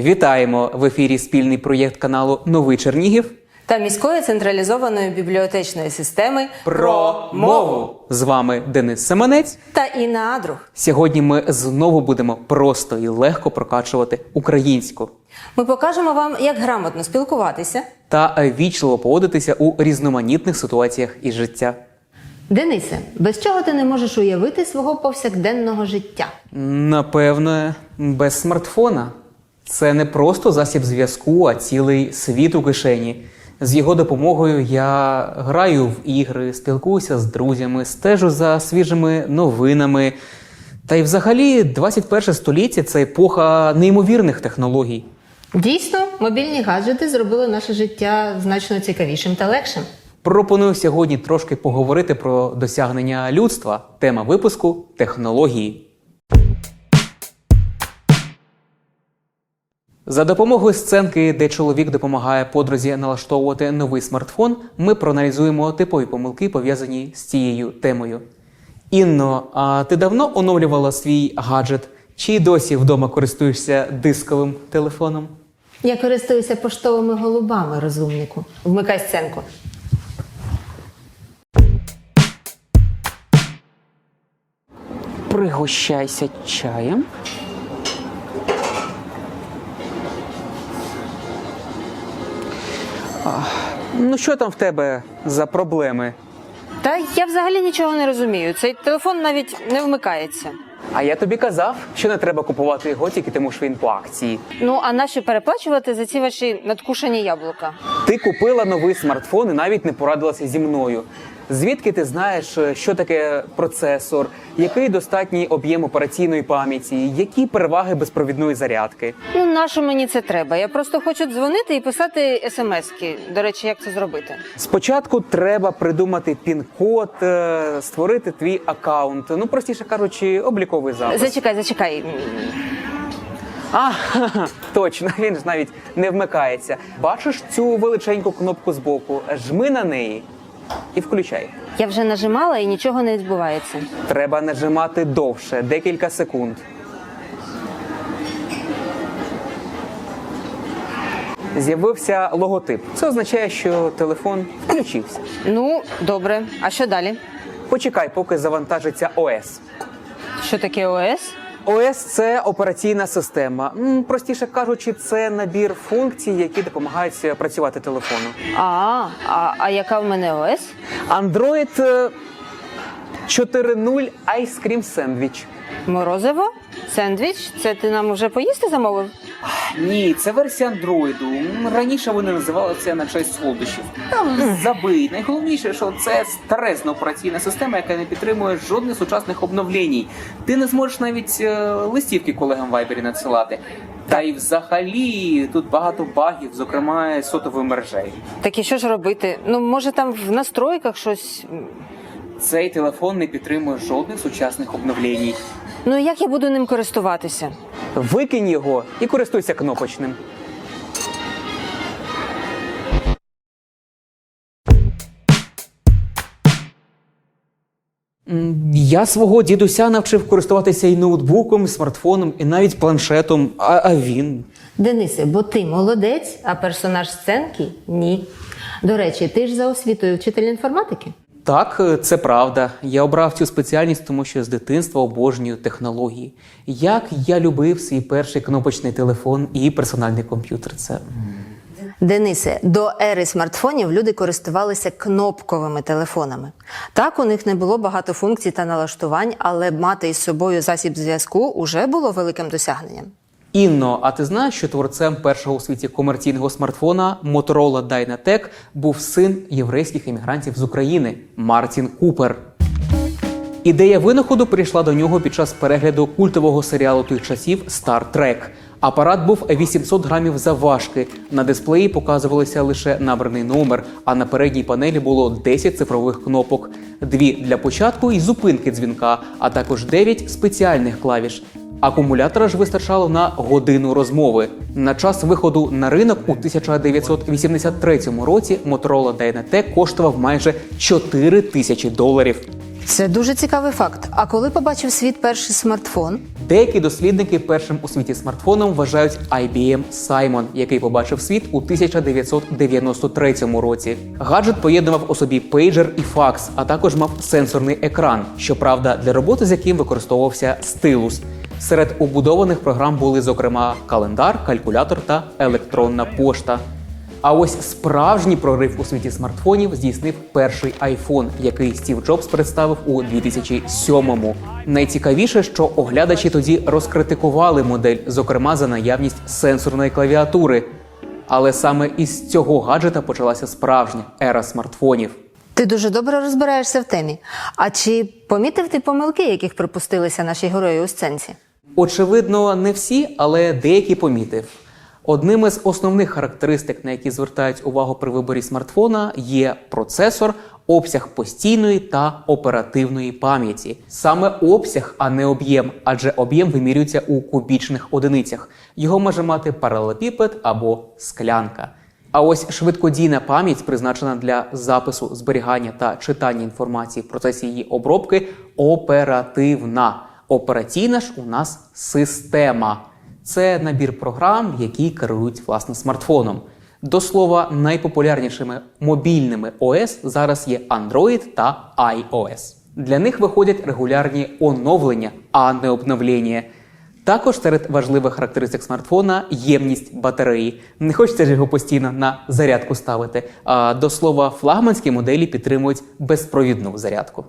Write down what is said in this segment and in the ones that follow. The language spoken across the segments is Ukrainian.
Вітаємо в ефірі спільний проєкт каналу Новий Чернігів та міської централізованої бібліотечної системи З вами Денис Семенець. та Інна Адрух. Сьогодні ми знову будемо просто і легко прокачувати українську Ми покажемо вам, як грамотно спілкуватися. та вічливо поводитися у різноманітних ситуаціях із життя. Денисе, без чого ти не можеш уявити свого повсякденного життя? Напевно, без смартфона. Це не просто засіб зв'язку, а цілий світ у кишені. З його допомогою я граю в ігри, спілкуюся з друзями, стежу за свіжими новинами. Та й взагалі 21 століття це епоха неймовірних технологій. Дійсно, мобільні гаджети зробили наше життя значно цікавішим та легшим. Пропоную сьогодні трошки поговорити про досягнення людства. Тема випуску технології. За допомогою сценки, де чоловік допомагає подрузі налаштовувати новий смартфон, ми проаналізуємо типові помилки, пов'язані з цією темою. Інно, а ти давно оновлювала свій гаджет? Чи досі вдома користуєшся дисковим телефоном? Я користуюся поштовими голубами, розумнику. Вмикай сценку. Пригощайся чаєм. Ну, що там в тебе за проблеми? Та я взагалі нічого не розумію. Цей телефон навіть не вмикається. А я тобі казав, що не треба купувати його тільки тому, що він по акції. Ну а нащо переплачувати за ці ваші надкушені яблука? Ти купила новий смартфон і навіть не порадилася зі мною. Звідки ти знаєш, що таке процесор, який достатній об'єм операційної пам'яті, які переваги безпровідної зарядки? Ну нащо мені це треба? Я просто хочу дзвонити і писати смски. До речі, як це зробити? Спочатку треба придумати пін-код, е, створити твій аккаунт. Ну, простіше кажучи, обліковий запис. Зачекай, зачекай. А, точно, він ж навіть не вмикається. Бачиш цю величеньку кнопку збоку? Жми на неї і включай. Я вже нажимала і нічого не відбувається. Треба нажимати довше, декілька секунд. З'явився логотип. Це означає, що телефон включився. Ну, добре. А що далі? Почекай, поки завантажиться ОС. Що таке ОС? ОС це операційна система. М, Простіше кажучи, це набір функцій, які допомагають е, працювати телефону. А, а, а яка в мене ОС? Android е, 4.0 Ice Cream Sandwich. Морозиво? Сендвіч? Це ти нам уже поїсти замовив? Ні, це версія андроїду. Раніше вони називали це на честь солодощів. Там забий. Найголовніше, що це старезна операційна система, яка не підтримує жодних сучасних обновлень. Ти не зможеш навіть е, листівки колегам в Вайбері надсилати. Та й взагалі тут багато багів, зокрема з сотовою мережею. Так і що ж робити? Ну, може там в настройках щось. Цей телефон не підтримує жодних сучасних обновлень. Ну як я буду ним користуватися? Викинь його і користуйся кнопочним. Я свого дідуся навчив користуватися і ноутбуком, і смартфоном, і навіть планшетом. А, а він. Денисе, бо ти молодець, а персонаж сценки ні. До речі, ти ж за освітою вчитель інформатики? Так, е, це правда. Я обрав цю спеціальність, тому що з дитинства обожнюю технології. Як я любив свій перший кнопочний телефон і персональний комп'ютер. Це Денисе, до ери смартфонів люди користувалися кнопковими телефонами. Так, у них не було багато функцій та налаштувань, але мати із собою засіб зв'язку уже було великим досягненням. Інно, а ти знаєш, що творцем першого у світі комерційного смартфона Motorola Dynatec був син єврейських емігрантів з України Мартін Купер. Ідея винаходу прийшла до нього під час перегляду культового серіалу тих часів Star Trek. Апарат був 800 грамів завважки. На дисплеї показувалися лише набраний номер, а на передній панелі було 10 цифрових кнопок: дві для початку і зупинки дзвінка, а також 9 спеціальних клавіш. Акумулятора ж вистачало на годину розмови. На час виходу на ринок у 1983 році Motorola Dynatec коштував майже 4 тисячі доларів. Це дуже цікавий факт. А коли побачив світ перший смартфон? Деякі дослідники першим у світі смартфоном вважають IBM Simon, який побачив світ у 1993 році. Гаджет поєднував у собі пейджер і факс, а також мав сенсорний екран. Щоправда, для роботи з яким використовувався стилус. Серед убудованих програм були, зокрема, календар, калькулятор та електронна пошта. А ось справжній прорив у світі смартфонів здійснив перший iPhone, який Стів Джобс представив у 2007-му. Найцікавіше, що оглядачі тоді розкритикували модель, зокрема за наявність сенсорної клавіатури. Але саме із цього гаджета почалася справжня ера смартфонів. Ти дуже добре розбираєшся в темі. А чи помітив ти помилки, яких припустилися наші герої у сценці? Очевидно, не всі, але деякі помітив. Одним із основних характеристик, на які звертають увагу при виборі смартфона, є процесор, обсяг постійної та оперативної пам'яті. Саме обсяг, а не об'єм, адже об'єм вимірюється у кубічних одиницях. Його може мати паралелепіпед або склянка. А ось швидкодійна пам'ять призначена для запису, зберігання та читання інформації в процесі її обробки оперативна. Операційна ж у нас система. Це набір програм, які керують власне смартфоном. До слова, найпопулярнішими мобільними ОС зараз є Android та iOS. Для них виходять регулярні оновлення, а не обновлення. Також серед важливих характеристик смартфона ємність батареї. Не хочеться ж його постійно на зарядку ставити. А до слова, флагманські моделі підтримують безпровідну зарядку.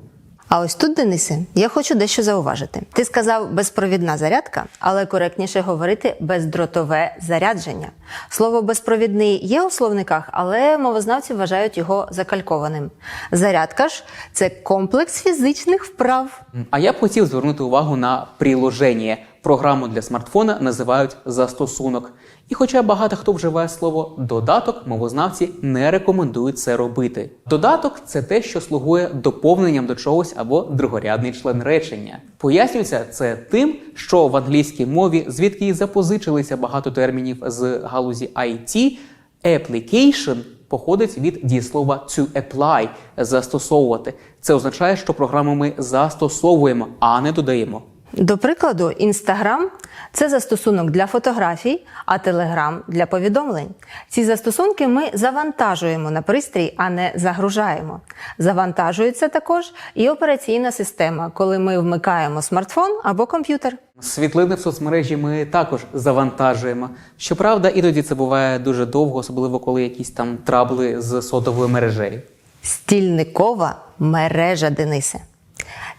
А ось тут, Денисе, я хочу дещо зауважити. Ти сказав безпровідна зарядка, але коректніше говорити бездротове зарядження. Слово безпровідний є у словниках, але мовознавці вважають його закалькованим. Зарядка ж це комплекс фізичних вправ. А я б хотів звернути увагу на приложення. Програму для смартфона називають застосунок. І хоча багато хто вживає слово додаток, мовознавці не рекомендують це робити. Додаток це те, що слугує доповненням до чогось або другорядний член речення. Пояснюється це тим, що в англійській мові, звідки і запозичилися багато термінів з галузі IT, application походить від дієслова to apply застосовувати. Це означає, що програму ми застосовуємо, а не додаємо. До прикладу, Інстаграм це застосунок для фотографій, а Телеграм для повідомлень. Ці застосунки ми завантажуємо на пристрій, а не загружаємо. Завантажується також і операційна система, коли ми вмикаємо смартфон або комп'ютер. Світлини в соцмережі ми також завантажуємо. Щоправда, іноді це буває дуже довго, особливо коли якісь там трабли з сотовою мережею. Стільникова мережа Денисе.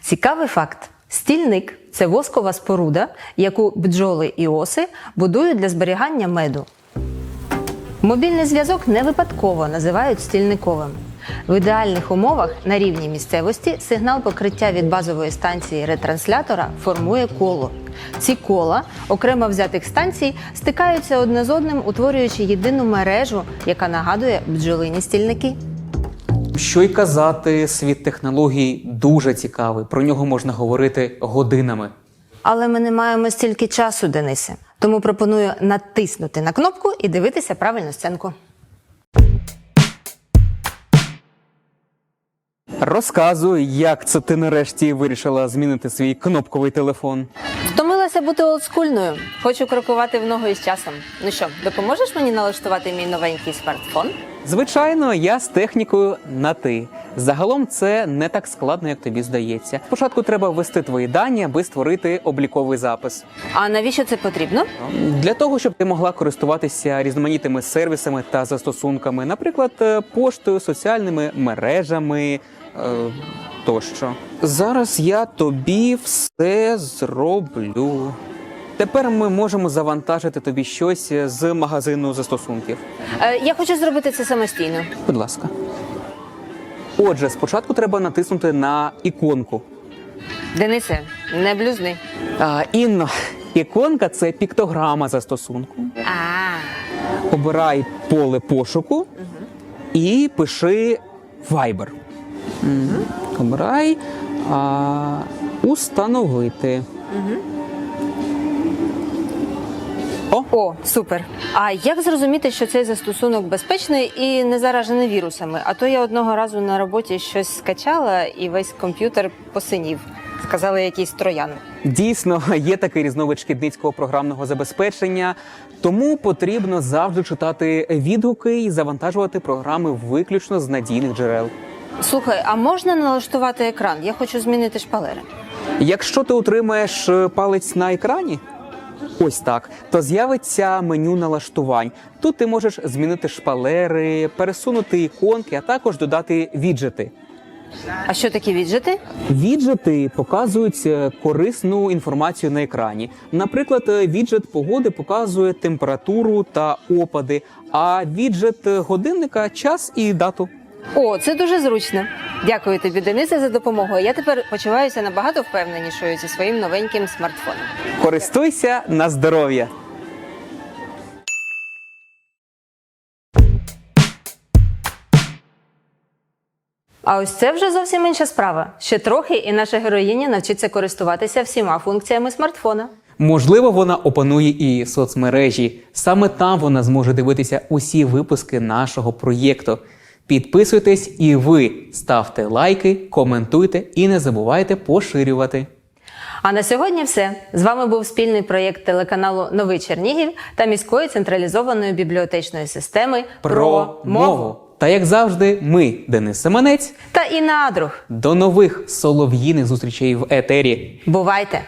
Цікавий факт: стільник це воскова споруда, яку бджоли і оси будують для зберігання меду. Мобільний зв'язок не випадково називають стільниковим. В ідеальних умовах на рівні місцевості сигнал покриття від базової станції ретранслятора формує коло. Ці кола окремо взятих станцій стикаються одне з одним, утворюючи єдину мережу, яка нагадує бджолині стільники. Що й казати, світ технологій дуже цікавий. Про нього можна говорити годинами. Але ми не маємо стільки часу, Денисе. Тому пропоную натиснути на кнопку і дивитися правильну сценку. Розказуй, як це ти нарешті вирішила змінити свій кнопковий телефон. Бути олдскульною. Хочу крокувати в ногу із часом. Ну що, допоможеш мені налаштувати мій новенький смартфон? Звичайно, я з технікою на ти. Загалом це не так складно, як тобі здається. Спочатку треба ввести твої дані, аби створити обліковий запис. А навіщо це потрібно? Для того, щоб ти могла користуватися різноманітними сервісами та застосунками, наприклад, е, поштою, соціальними мережами е, тощо. Зараз я тобі все зроблю. Тепер ми можемо завантажити тобі щось з магазину застосунків. Е, я хочу зробити це самостійно. Будь ласка. Отже, спочатку треба натиснути на іконку. Денисе, не блюзни. А, Інно, іконка це піктограма застосунку. А, Обирай поле пошуку і пиши Viber. Мгм. А, установити. О, О, супер. А як зрозуміти, що цей застосунок безпечний і не заражений вірусами? А то я одного разу на роботі щось скачала і весь комп'ютер посинів. Сказали якийсь троян. Дійсно, є такий різновид шкідницького програмного забезпечення, тому потрібно завжди читати відгуки і завантажувати програми виключно з надійних джерел. Слухай, а можна налаштувати екран? Я хочу змінити шпалери. Якщо ти утримаєш е, палець на екрані, ось так, то з'явиться меню налаштувань. Тут ти можеш змінити шпалери, пересунути іконки, а також додати віджити. А що такі віджити? Віджити показують е, корисну інформацію на екрані. Наприклад, е, віджет погоди показує температуру та опади, а віджет е, годинника час і дату. О, це дуже зручно. Дякую тобі, Денисе, за допомогу. Я тепер почуваюся набагато впевненішою зі своїм новеньким смартфоном. Користуйся на здоров'я. А ось це вже зовсім інша справа. Ще трохи, і наша героїня навчиться користуватися всіма функціями смартфона. Можливо, вона опанує і соцмережі. Саме там вона зможе дивитися усі випуски нашого проєкту. Підписуйтесь і ви ставте лайки, коментуйте і не забувайте поширювати. А на сьогодні все. З вами був спільний проєкт телеканалу Новий Чернігів та міської централізованої бібліотечної системи про мову! Та як завжди, ми, Денис Семенець, та Інна Адрух. до нових солов'їних зустрічей в етері. Бувайте!